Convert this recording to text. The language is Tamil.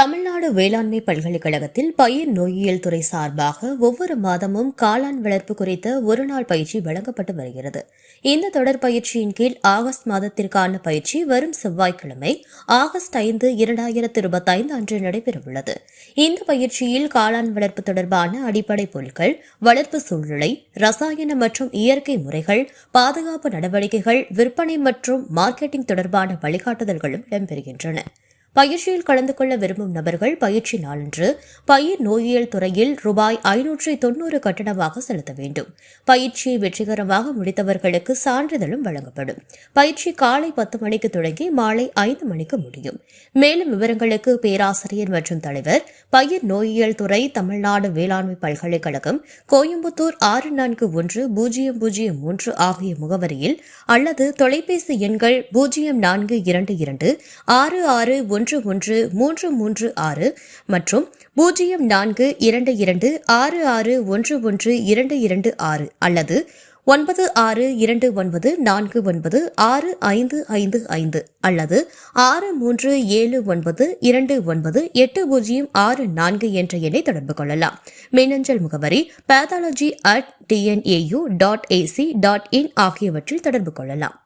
தமிழ்நாடு வேளாண்மை பல்கலைக்கழகத்தில் பயிர் நோயியல் துறை சார்பாக ஒவ்வொரு மாதமும் காளான் வளர்ப்பு குறித்த ஒருநாள் பயிற்சி வழங்கப்பட்டு வருகிறது. இந்த தொடர் பயிற்சியின் கீழ் ஆகஸ்ட் மாதத்திற்கான பயிற்சி வரும் செவ்வாய்க்கிழமை ஆகஸ்ட் ஐந்து இரண்டாயிரத்து இருபத்தைந்து அன்று நடைபெறவுள்ளது. இந்த பயிற்சியில் காளான் வளர்ப்பு தொடர்பான அடிப்படை பொருட்கள் வளர்ப்பு சூழ்நிலை ரசாயன மற்றும் இயற்கை முறைகள் பாதுகாப்பு நடவடிக்கைகள் விற்பனை மற்றும் மார்க்கெட்டிங் தொடர்பான வழிகாட்டுதல்களும் இடம்பெறுகின்றன. பயிற்சியில் கலந்து கொள்ள விரும்பும் நபர்கள் பயிற்சி நாளன்று பயிர் நோயியல் துறையில் ரூபாய் ஐநூற்றி தொன்னூறு கட்டணமாக செலுத்த வேண்டும். பயிற்சியை வெற்றிகரமாக முடித்தவர்களுக்கு சான்றிதழும் வழங்கப்படும். பயிற்சி காலை பத்து மணிக்கு தொடங்கி மாலை ஐந்து மணிக்கு முடியும். மேலும் விவரங்களுக்கு பேராசிரியர் மற்றும் தலைவர் பயிர் நோயியல் துறை தமிழ்நாடு வேளாண்மை பல்கலைக்கழகம் கோயம்புத்தூர் ஆறு நான்கு ஒன்று பூஜ்ஜியம் பூஜ்ஜியம் மூன்று ஆகிய முகவரியில் அல்லது தொலைபேசி எண்கள் பூஜ்ஜியம் நான்கு இரண்டு இரண்டு ஆறு ஆறு ஒன்று ஒன்று ஒன்று மூன்று மூன்று ஆறு மற்றும் பூஜ்ஜியம் நான்கு இரண்டு இரண்டு ஆறு ஆறு ஒன்று ஒன்று இரண்டு இரண்டு ஆறு அல்லது ஒன்பது ஆறு இரண்டு ஒன்பது நான்கு ஒன்பது ஆறு ஐந்து ஐந்து ஐந்து அல்லது ஆறு மூன்று ஏழு ஒன்பது இரண்டு ஒன்பது எட்டு பூஜ்ஜியம் ஆறு நான்கு என்ற எண்ணை தொடர்பு கொள்ளலாம். மின்னஞ்சல் முகவரி pathology at TNAU dot AC dot in ஆகியவற்றில் தொடர்பு கொள்ளலாம்.